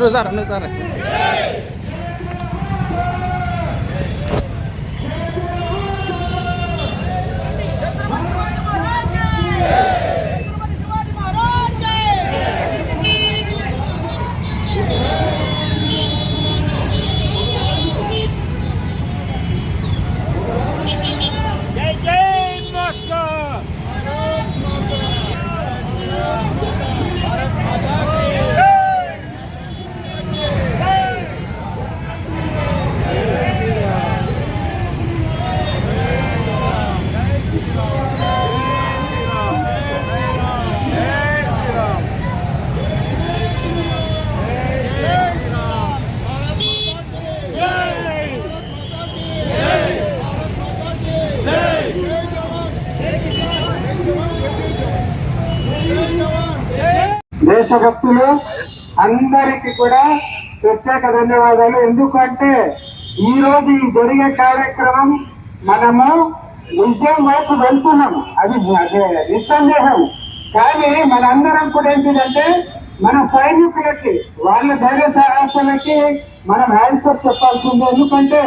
రెండు సార్ రెండు సార్ దేశభక్తులు అందరికి కూడా ప్రత్యేక ధన్యవాదాలు. ఎందుకంటే ఈ రోజు ఈ జరిగే కార్యక్రమం మనము విజయం వైపు వెళ్తున్నాము. అది అదే నిస్సందేహం. కానీ మనందరం కూడా ఏంటిదంటే మన సైనికులకి వాళ్ళ ధైర్య సాహసాలకి మనం ఆన్సర్ చెప్పాల్సిందే ఎందుకంటే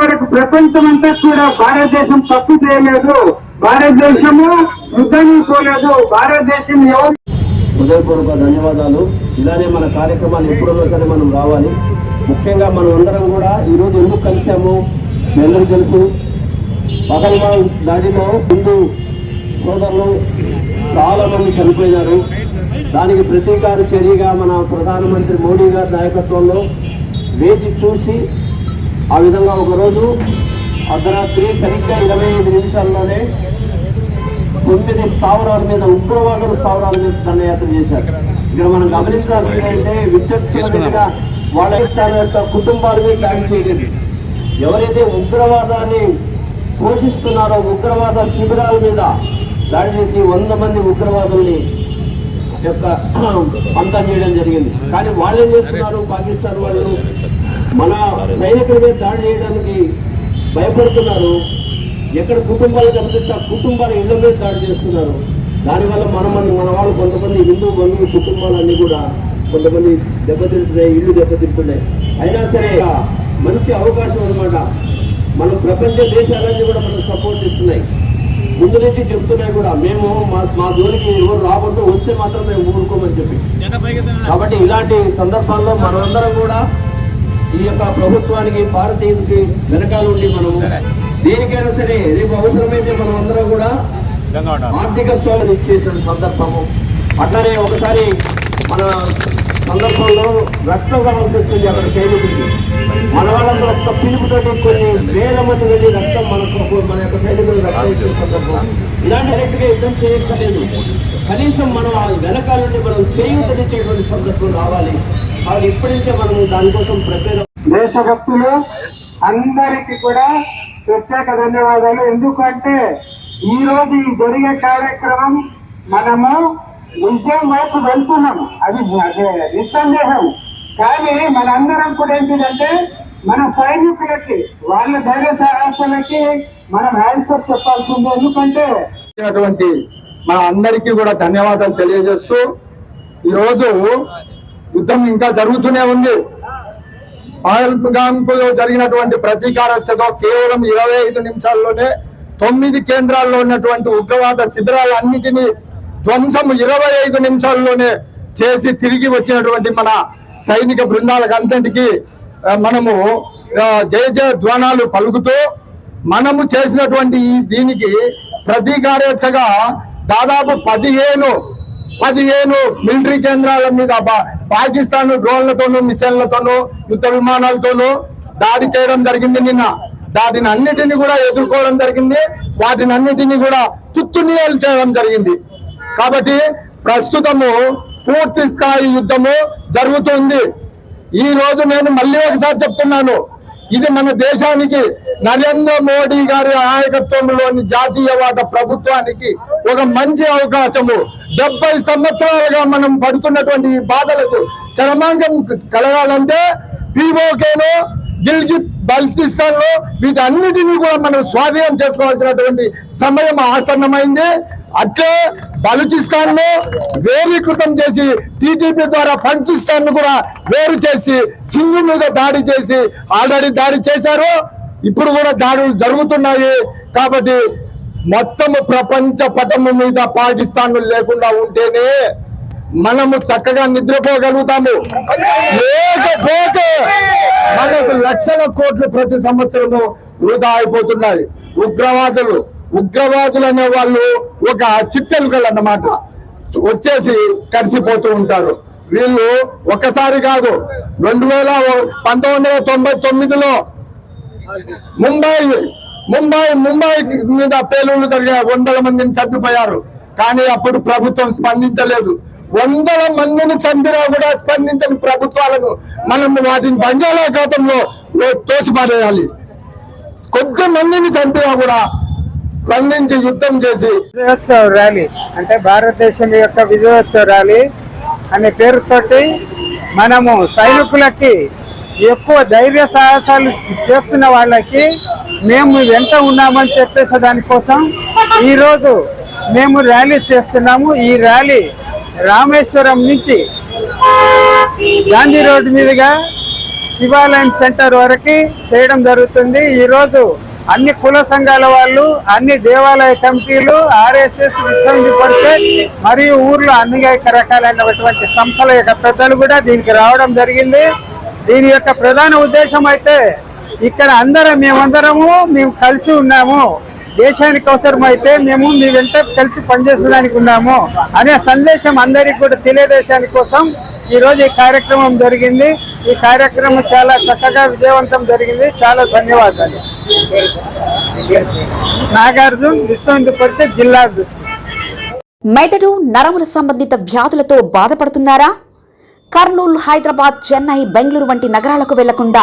వరకు ప్రపంచం అంతా కూడా భారతదేశం తప్పు చేయలేదు. భారతదేశము యుద్ధానికి పోలేదు భారతదేశం ఎవరు హృదయపూర్వక ధన్యవాదాలు. ఇలానే మన కార్యక్రమాలు ఎప్పుడన్నా సరే మనం రావాలి. ముఖ్యంగా మనం అందరం కూడా ఈరోజు ఎందుకు కలిసాము మీ అందరికీ తెలుసు. పగల్మాల్ దాడిలో హిందూ సోదరులు చాలా మంది చనిపోయినారు. దానికి ప్రతీకార చర్యగా మన ప్రధానమంత్రి మోడీ గారి నాయకత్వంలో వేచి చూసి ఆ విధంగా ఒకరోజు అర్ధరాత్రి సరిగ్గా ఇరవై ఐదు నిమిషాల్లోనే తొమ్మిది స్థావరాల మీద ఉగ్రవాదుల స్థావరాల మీద దండయాత్ర చేశారు. ఇక్కడ మనం గమనించాల్సింది అంటే విచక్షణగా వాళ్ళ ఇష్టాల యొక్క కుటుంబాల మీద దాడి చేయలేదు. ఎవరైతే ఉగ్రవాదాన్ని పోషిస్తున్నారో ఉగ్రవాద శిబిరాల మీద దాడి చేసి వంద మంది ఉగ్రవాదుల్ని యొక్క అంతం చేయడం జరిగింది. కానీ వాళ్ళు ఏం చేస్తున్నారు? పాకిస్తాన్ వాళ్ళు మన సైనికుల మీద దాడి చేయడానికి భయపడుతున్నారు. ఎక్కడ కుటుంబాలు కనిపిస్తే ఆ కుటుంబాల ఇళ్ళ దాడి చేస్తున్నారు. దానివల్ల మన మన మన వాళ్ళు కొంతమంది హిందూ బంధువు కుటుంబాలన్నీ కూడా కొంతమంది దెబ్బతింటున్నాయి ఇల్లు దెబ్బతింటున్నాయి. అయినా సరే మంచి అవకాశం అన్నమాట. మనం ప్రపంచ దేశాలన్నీ కూడా మనకు సపోర్ట్ ఇస్తున్నాయి. ముందు నుంచి చెప్తున్నాయి కూడా. మేము మా మా జోలికి ఎవరు రాకూడదు వస్తే మాత్రం మేము ఊరుకోమని చెప్పి. కాబట్టి ఇలాంటి సందర్భాల్లో మనమందరం కూడా ఈ యొక్క ప్రభుత్వానికి భారతీయులకి వెనకాల ఉండి మనము దేనికైనా సరే రేపు అవసరమైతే మనం అందరం కూడా ఆర్థిక స్థోమత ఇచ్చేసిన సందర్భము. అట్లనే ఒకసారి మన సందర్భంలో రక్తం కావాల్సి వచ్చింది అక్కడ సైనికుడికి మన వాళ్ళందరూ ఒక్క పిలుపుతోటి కొన్ని వేల మంది వెళ్ళి రక్తం మనకు మన యొక్క సైనికులు రక్తం ఇచ్చిన సందర్భం. ఇలాంటి వ్యక్తిగా యుద్ధం చేయక్కర్లేదు. కనీసం మనం ఆ వెనకాల నుండి మనం చేయూతనిచ్చేటువంటి సందర్భం రావాలి. కాబట్టి ఇప్పటి నుంచే మనం దానికోసం ప్రత్యేక దేశభక్తులు అందరికి కూడా ప్రత్యేక ధన్యవాదాలు. ఎందుకంటే ఈ రోజు ఈ జరిగే కార్యక్రమం మనము విజయం వైపు వెళ్తున్నాం అది అదే నిస్సందేహం. కానీ మనందరం కూడా ఏంటిదంటే మన సైనికులకి వాళ్ళ ధైర్య సాహసాలకి మనం ఆన్సర్ చెప్పాల్సిందే ఎందుకంటే ఇచ్చినటువంటి మన అందరికీ కూడా ధన్యవాదాలు తెలియజేస్తూ ఈరోజు యుద్ధం ఇంకా జరుగుతూనే ఉంది. పాల్గాంపులో జరిగినటువంటి ప్రతీకార చర్య కేవలం ఇరవై ఐదు నిమిషాల్లోనే తొమ్మిది కేంద్రాల్లో ఉన్నటువంటి ఉగ్రవాద శిబిరాలన్నిటినీ ధ్వంసం ఇరవై ఐదు నిమిషాల్లోనే చేసి తిరిగి వచ్చినటువంటి మన సైనిక బృందాలకంతటికి మనము జయ జయ ధ్వానాలు పలుకుతూ మనము చేసినటువంటి ఈ దీనికి ప్రతీకారేచ్ఛగా దాదాపు పదిహేను పదిహేను మిలిటరీ కేంద్రాల మీద పాకిస్తాన్ డ్రోన్లతోనూ మిసైళ్ళతోనూ యుద్ధ విమానాలతోనూ దాడి చేయడం జరిగింది నిన్న. వాటిని అన్నిటిని కూడా ఎదుర్కోవడం జరిగింది. వాటిని అన్నిటిని కూడా తుత్తునియలు చేయడం జరిగింది. కాబట్టి ప్రస్తుతము పూర్తి స్థాయి యుద్ధము జరుగుతుంది. ఈ రోజు నేను మళ్ళీ ఒకసారి చెప్తున్నాను. ఇది మన దేశానికి నరేంద్ర మోడీ గారి నాయకత్వంలోని జాతీయవాద ప్రభుత్వానికి ఒక మంచి అవకాశము. డెబ్బై సంవత్సరాలుగా మనం పడుతున్నటువంటి ఈ బాధలకు చరమాంగం కలగాలంటే పిఓకేను గిల్గిత్ బల్తిస్తాన్లో వీటన్నిటినీ కూడా మనం స్వాధీనం చేసుకోవాల్సినటువంటి సమయం ఆసన్నమైంది. అట్లే బలూచిస్తాన్లో వేరీకృతం చేసి టీడీపీ ద్వారా పాకిస్తాన్ను కూడా వేరు చేసి సింధు మీద దాడి చేసి ఆల్రెడీ దాడి చేశారు. ఇప్పుడు కూడా దాడులు జరుగుతున్నాయి. కాబట్టి మొత్తము ప్రపంచ పటము మీద పాకిస్తాన్ లేకుండా ఉంటేనే మనము చక్కగా నిద్రపోగలుగుతాము. లేకపోతే మనకు లక్షల కోట్లు ప్రతి సంవత్సరము వృధా అయిపోతున్నాయి. ఉగ్రవాదులు ఉగ్రవాదులు అనే వాళ్ళు ఒక చిట్టెలుకలు అన్నమాట. వచ్చేసి కలిసిపోతూ ఉంటారు. వీళ్ళు ఒకసారి కాదు రెండు వేల పంతొమ్మిది వందల తొంభై తొమ్మిదిలో ముంబై ముంబై ముంబై మీద పేలుళ్ళు జరిగాయి వందల మందిని చంపిపోయారు. కానీ అప్పుడు ప్రభుత్వం స్పందించలేదు. వందల మందిని చంపినా కూడా స్పందించని ప్రభుత్వాలను మనం వాటిని బంగాళాఖాతంలో తోసిపారేయాలి. కొద్ది మందిని చంపినా కూడా స్పందించి యుద్ధం చేసి విజయోత్సవ ర్యాలీ అంటే భారతదేశం యొక్క విజయోత్సవ ర్యాలీ అనే పేరుతోటి మనము సైనికులకి ఎక్కువ ధైర్య సాహసాలు చేస్తున్న వాళ్ళకి మేము ఎంత ఉన్నామని చెప్పేసి దానికోసం ఈరోజు మేము ర్యాలీ చేస్తున్నాము. ఈ ర్యాలీ రామేశ్వరం నుంచి గాంధీ రోడ్డు మీదుగా శివాలయం సెంటర్ వరకు చేయడం జరుగుతుంది. ఈరోజు అన్ని కుల సంఘాల వాళ్ళు అన్ని దేవాలయ కమిటీలు ఆర్ఎస్ఎస్ విశ్వంది పరిషత్ మరియు ఊర్లో అన్ని రకాలైనటువంటి సంస్థల యొక్క పెద్దలు కూడా దీనికి రావడం జరిగింది. దీని యొక్క ప్రధాన ఉద్దేశం అయితే ఇక్కడ అందరం మేమందరము మేము కలిసి ఉన్నాము. దేశానికి అవసరం అయితే మేము మీ వెంట కలిసి పనిచేసేదానికి ఉన్నాము అనే సందేశం అందరికి కూడా తెలియదేశాని కోసం ఈరోజు ఈ కార్యక్రమం జరిగింది. ఈ కార్యక్రమం చాలా చక్కగా విజయవంతం జరిగింది. చాలా ధన్యవాదాలు. నాగార్జున్ విశ్వ హిందూ పరిషత్ జిల్లా మెదడు నరముల సంబంధిత వ్యాధులతో బాధపడుతున్నారా? కర్నూలు హైదరాబాద్ చెన్నై బెంగళూరు వంటి నగరాలకు వెళ్ళకుండా